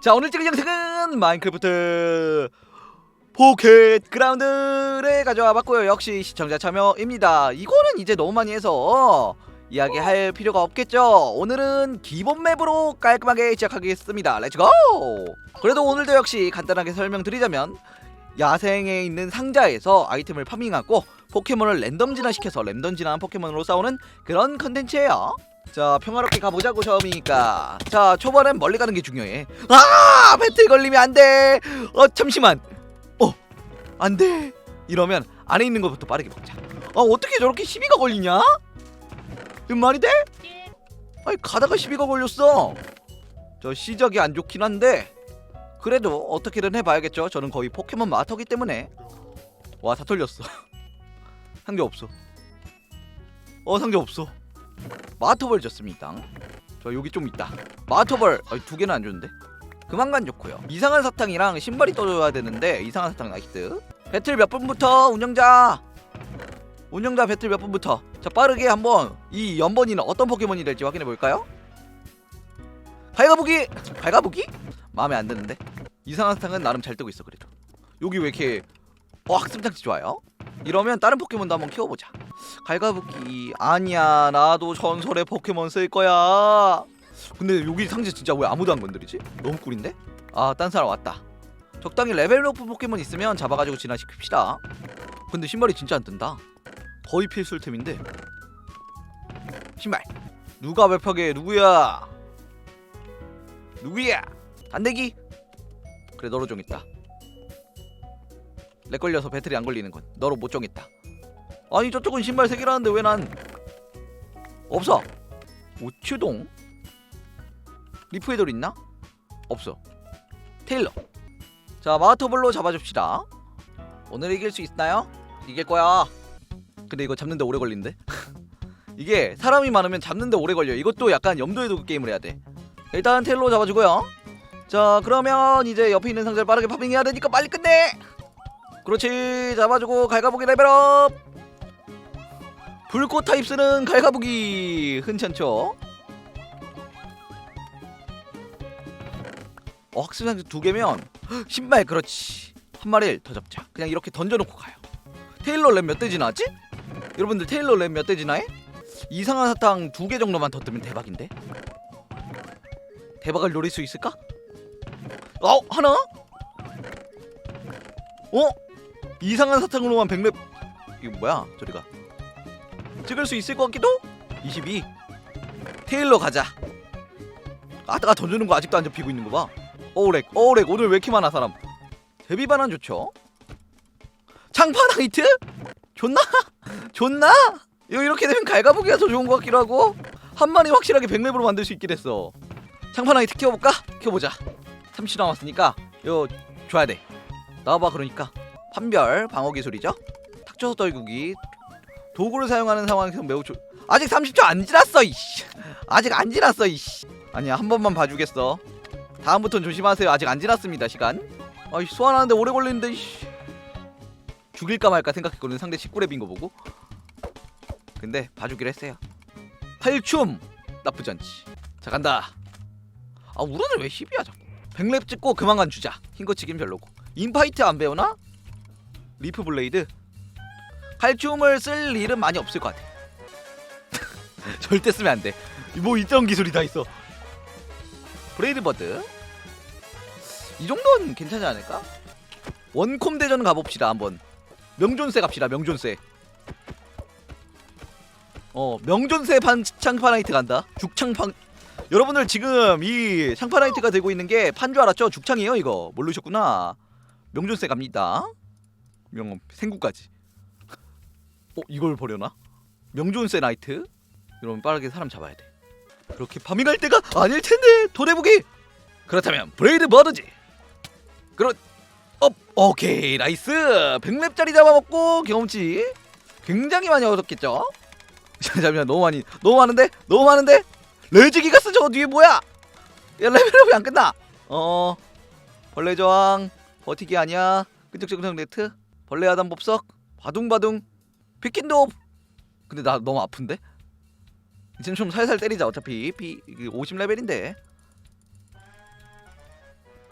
자 오늘 찍은 영상은 마인크래프트 포켓 그라운드를 가져와 봤고요. 역시 시청자 참여입니다. 이거는 이제 너무 많이 해서 이야기할 필요가 없겠죠? 오늘은 기본 맵으로 깔끔하게 시작하겠습니다. 렛츠고 그래도 오늘도 역시 간단하게 설명드리자면 야생에 있는 상자에서 아이템을 파밍하고 포켓몬을 랜덤 진화시켜서 랜덤 진화한 포켓몬으로 싸우는 그런 컨텐츠예요 자 평화롭게 가보자고 처음이니까. 자 초반엔 멀리 가는 게 중요해. 아 배틀 걸리면 안돼! 어 잠시만! 어 안돼! 이러면 안에 있는 것부터 빠르게 먹자. 아 어떻게 저렇게 시비가 걸리냐? 이 말이 돼? 아니 가다가 시비가 걸렸어. 저 시작이 안 좋긴 한데 그래도 어떻게든 해봐야겠죠. 저는 거의 포켓몬 마터기 때문에. 와 다 털렸어. 상대 없어. 어 상대 없어 마터벌 줬습니다. 저 여기 좀 있다. 마터벌 아니, 두 개는 안 줬는데. 그만간 좋고요. 이상한 사탕이랑 신발이 떠줘야 되는데 이상한 사탕 나이스. 배틀 몇 분부터 운영자. 운영자 배틀 몇 분부터. 자 빠르게 한번 이 연번이는 어떤 포켓몬이 될지 확인해 볼까요? 발가부기. 발가부기? 마음에 안 드는데. 이상한 사탕은 나름 잘 뜨고 있어 그래도. 여기 왜 이렇게 어 학습장치 좋아요? 이러면 다른 포켓몬도 한번 키워보자. 갈가부기 아니야 나도 전설의 포켓몬 쓸 거야. 근데 여기 상자 진짜 왜 아무도 안 건드리지? 너무 꿀인데? 아 딴 사람 왔다. 적당히 레벨 높은 포켓몬 있으면 잡아가지고 진화시킵시다. 근데 신발이 진짜 안 뜬다. 거의 필수템인데. 신발. 누가 웹하게 누구야? 누구야? 단대기. 그래 너로 정했다 렉 걸려서 배터리 안 걸리는 건 너로 못 정했다 아니 저쪽은 신발 세 개라는데 왜 난 없어? 우추동 리프에돌 있나? 없어. 테일러. 자 마토볼로 잡아줍시다. 오늘 이길 수 있나요? 이길 거야. 근데 이거 잡는데 오래 걸린대. 이게 사람이 많으면 잡는데 오래 걸려. 이것도 약간 염두에 두고 게임을 해야 돼. 일단 테일러 잡아주고요. 자 그러면 이제 옆에 있는 상자를 빠르게 파밍해야 되니까 빨리 끝내. 그렇지 잡아주고 갈가보기 레벨업. 불꽃 타입 쓰는 갈가부기 흔찮죠? 어 학습상자 두 개면 신발 그렇지 한 마리를 더 잡자 그냥 이렇게 던져놓고 가요 테일러 랩몇대 지나지? 여러분들 테일러 랩몇대 지나해? 이상한 사탕 두 개 정도만 더 뜨면 대박인데 대박을 노릴 수 있을까? 어 하나? 어? 이상한 사탕으로만 백랩 이거 뭐야? 저리가. 찍을 수 있을 것 같기도? 22 테일러 가자. 아따가 던져놓은 거 아직도 안 잡히고 있는 거봐. 오렉 오렉. 오늘 왜 이렇게 많아 사람? 데뷔 반환 좋죠? 창파나이트? 좋나? 좋나? 이거 이렇게 되면 갈가보기가 더 좋은 것 같기도 하고. 한 마리 확실하게 100렙으로 만들 수 있긴 했어. 창파나이트 키워볼까? 키워보자. 30 남았으니까. 이거 줘야 돼. 나와봐 그러니까 판별 방어 기술이죠 탁쳐서 떨구기 도구를 사용하는 상황에서 매우 좋. 아직 30초 안 지났어 이씨. 아직 안 지났어 이씨. 아니야 한 번만 봐주겠어. 다음부터는 조심하세요. 아직 안 지났습니다 시간. 아이 소환하는데 오래 걸리는데 이씨. 죽일까 말까 생각했거든 상대 19렙인 거 보고. 근데 봐주기로 했어요. 팔춤 나쁘지 않지. 자 간다. 아 우런을 왜 10이야 자꾸. 100렙 찍고 그만 간 주자. 흰거 치긴 별로고. 인파이트 안 배우나? 리프 블레이드 칼춤을 쓸 일은 많이 없을 것 같아. 절대 쓰면 안 돼. 뭐 이런 기술이 다 있어. 브레이드 버드. 이 정도는 괜찮지 않을까? 원콤 대전 가봅시다 한번. 명존세 갑시다 명존세. 어 명존세 판 창파나이트 간다. 죽창판. 여러분들 지금 이 창파나이트가 되고 있는 게 판 줄 알았죠? 죽창이에요 이거. 모르셨구나. 명존세 갑니다. 명 생구까지. 어 이걸 버려나? 명존세 나이트? 이러면 빠르게 사람 잡아야 돼. 그렇게 파밍할 때가 아닐 텐데 도대부기. 그렇다면 브레이드 버드지. 그렇. 업 오케이 나이스 100렙짜리 잡아먹고 경험치 굉장히 많이 얻었겠죠? 잠시만 너무 많이 너무 많은데 너무 많은데 레지기가 쓰 저거 뒤에 뭐야? 야 레벨업이 안 끝나. 어 벌레 저항 버티기 아니야 끈적끈적 네트 벌레 하단 법석 바둥바둥 피킨도 근데 나 너무 아픈데? 지금 좀 살살 때리자 어차피. 피 50레벨인데.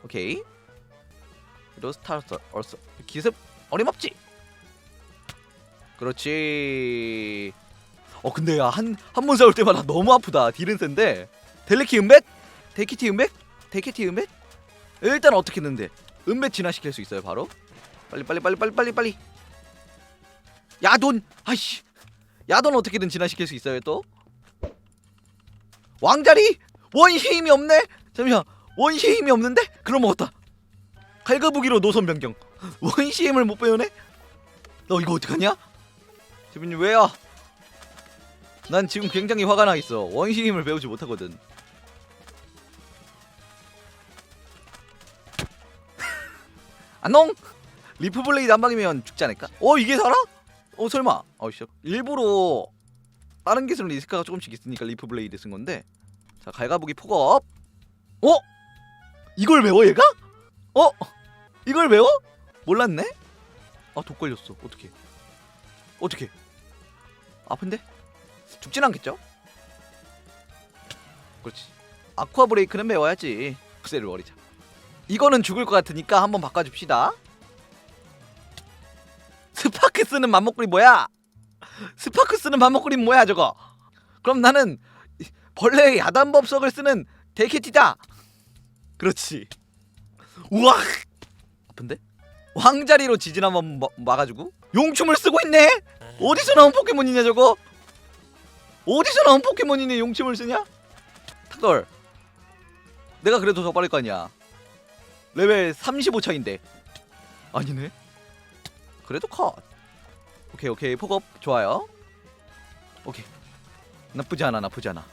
오케이. 로스타르스 얼스 기습 어림없지? 그렇지. 어 근데 한한 번 싸울 때마다 너무 아프다. 딜은 센데. 델레키 은벳 데키티 은벳 데키티 은벳 일단 어떻게 했는데? 은벳 진화시킬 수 있어요 바로 빨리 빨리 빨리 빨리 빨리 빨리. 야돈! 아이씨. 야돈 어떻게든 진화시킬 수 있어요 또? 왕자리? 원시 힘이 없네? 잠시만. 원시 힘이 없는데? 그럼 먹었다. 칼가부기로 노선 변경. 원시 힘을 못 배우네? 너 이거 어떡하냐? 재민님 왜요 난 지금 굉장히 화가 나 있어. 원시 힘을 배우지 못하거든. 안녕 리프 블레이드 한 방이면 죽지 않을까? 어 이게 살아? 어 설마 어 씨 일부러 다른 기술 리스크가 조금씩 있으니까 리프 블레이드 쓴 건데 자 갈가부기 폭업 어? 이걸 외워 얘가? 어? 이걸 외워? 몰랐네? 아 독 걸렸어 어떻게 어떻게 아픈데? 죽진 않겠죠? 그렇지 아쿠아 브레이크는 배워야지 부세를 버리자 이거는 죽을 것 같으니까 한번 바꿔줍시다 스파크스는 맘먹구리 뭐야? 스파크스는 맘먹구리 뭐야 저거? 그럼 나는 벌레의 야단법석을 쓰는 데케티다. 그렇지. 우와. 아픈데? 왕자리로 지진 한번 마- 막아주고 용춤을 쓰고 있네. 어디서 나온 포켓몬이냐 저거? 어디서 나온 포켓몬이네 용춤을 쓰냐? 탁돌. 내가 그래도 더 빠를 거 아니야. 레벨 35 차인데. 아니네. 그래도 컷. 오케이 오케이 폭업 좋아요. 오케이 나쁘지 않아 나쁘지 않아.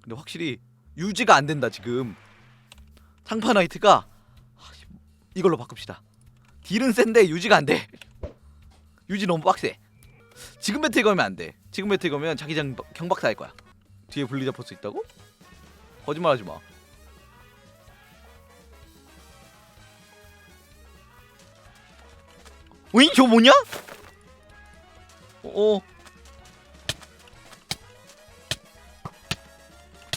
근데 확실히 유지가 안 된다 지금. 상파 나이트가 하, 이걸로 바꿉시다. 딜은 센데 유지가 안 돼. 유지 너무 빡세. 지금 배틀 걸면 안 돼. 지금 배틀 걸면 자기장 경박사 할 거야. 뒤에 블리자 포스 있다고? 거짓말하지 마. 오잉 저거 뭐냐? 어.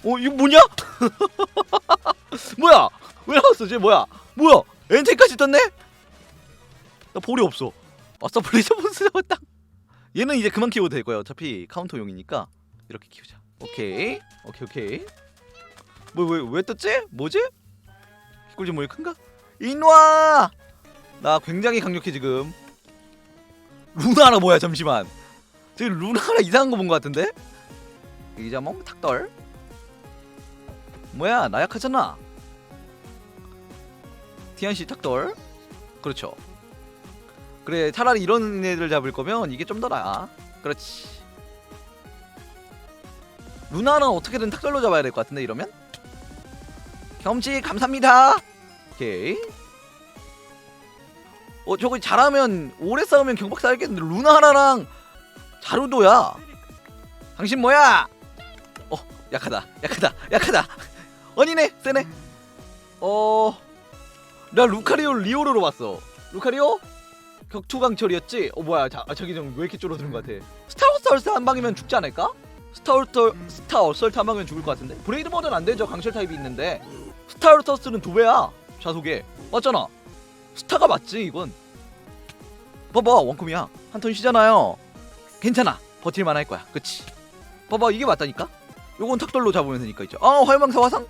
어 이거 뭐냐? 뭐야? 왜 나왔어? 쟤 뭐야? 뭐야? 엔테까지 떴네? 나 볼이 없어. 아싸 블리저 보스 잡았다. 얘는 이제 그만 키워도 될 거야. 어차피 카운터용이니까 이렇게 키우자. 오케이, 오케이, 오케이. 뭐왜왜 왜 떴지? 뭐지? 꿀좀 뭐이 큰가? 인와. 나 굉장히 강력해 지금. 루나라 뭐야 잠시만. 지금 루나라 이상한 거 본 거 같은데? 이자몽 탁덜? 뭐야 나 약하잖아. 티안씨 탁덜? 그렇죠. 그래 차라리 이런 애들 잡을 거면 이게 좀 더 나아. 그렇지. 루나는 어떻게든 탁덜로 잡아야 될 것 같은데 이러면? 경치 감사합니다. 오케이 어 저거 잘하면 오래 싸우면 경박사 하겠는데 루나 하나랑 자루도야. 당신 뭐야? 어 약하다 약하다 약하다. 아니네 세네. 어 나 루카리오 리오로로 봤어. 루카리오? 격투강철이었지? 어 뭐야 자, 아, 저기 좀 왜 이렇게 줄어드는 것 같아? 스타워스 얼스 한 방이면 죽지 않을까? 스타워스 스타워스 한 방이면 죽을 것 같은데? 브레이드 모드는 안 되죠? 강철 타입이 있는데. 스타워스는 두 배야 좌속에. 맞잖아 스타가 맞지 이건. 봐봐 원콤이야. 한 턴 쉬잖아요. 괜찮아. 버틸만 할 거야. 그치? 봐봐 이게 맞다니까? 요건 탁돌로 잡으면 되니까 있죠 아 화염방사 화상?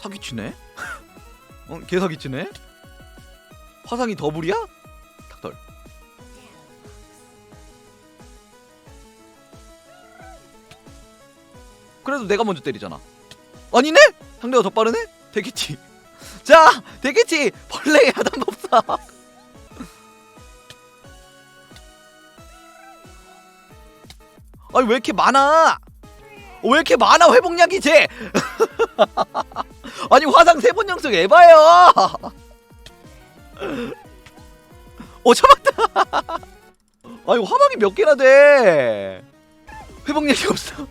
사기치네? 어 개 사기치네? 화상이 더블이야? 탁돌. 그래도 내가 먼저 때리잖아. 아니네? 상대가 더 빠르네? 데키티. 자 데키티! 벌레의 야단법 사 아니 왜 이렇게 많아? 어, 왜 이렇게 많아 회복약이 쟤? 아니 화상 세 번 연속 에바야. 어 잡았다. 아니 화방이 몇 개나 돼? 회복약이 없어.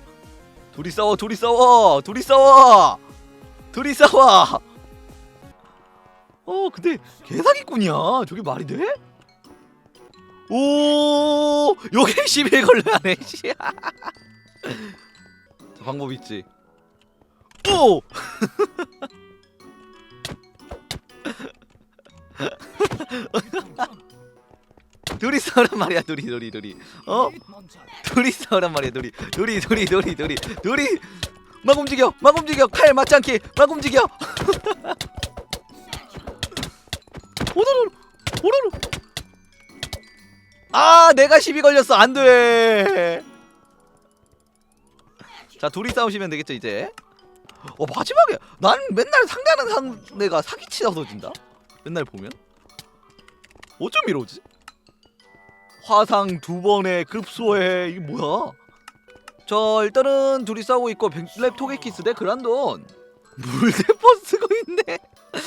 둘이 싸워, 둘이 싸워, 둘이 싸워, 둘이 싸워. 어 근데 개사기꾼이야. 저게 말이 돼? 오 요게 10일 걸려네 씨. 방법 있지? 오! 둘이 싸우란 말이야 둘이 둘이 둘이. 어? 둘이 싸우란 말이야 둘이. 둘이 둘이 둘이 둘이. 둘이. 막 움직여 막 움직여. 칼 맞지 않게 막 움직여 오도로 오도로 아 내가 시비 걸렸어. 안돼. 자 둘이 싸우시면 되겠죠 이제. 어 마지막에 난 맨날 상대하는 상대가 사기치다 진다. 맨날 보면. 어쩜 이러지? 화상 두 번에 급소해. 이게 뭐야? 자 일단은 둘이 싸우고 있고 백 랩 토게키스 대 그란돈. 물대포 쓰고 있네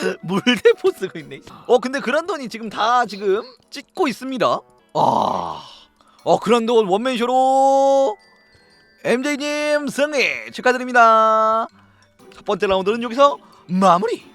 물대포 쓰고 있네. 어 근데 그란돈이 지금 다 지금 찍고 있습니다. 아, 어 그란돈 원맨쇼로 MJ님 승리 축하드립니다. 첫 번째 라운드는 여기서 마무리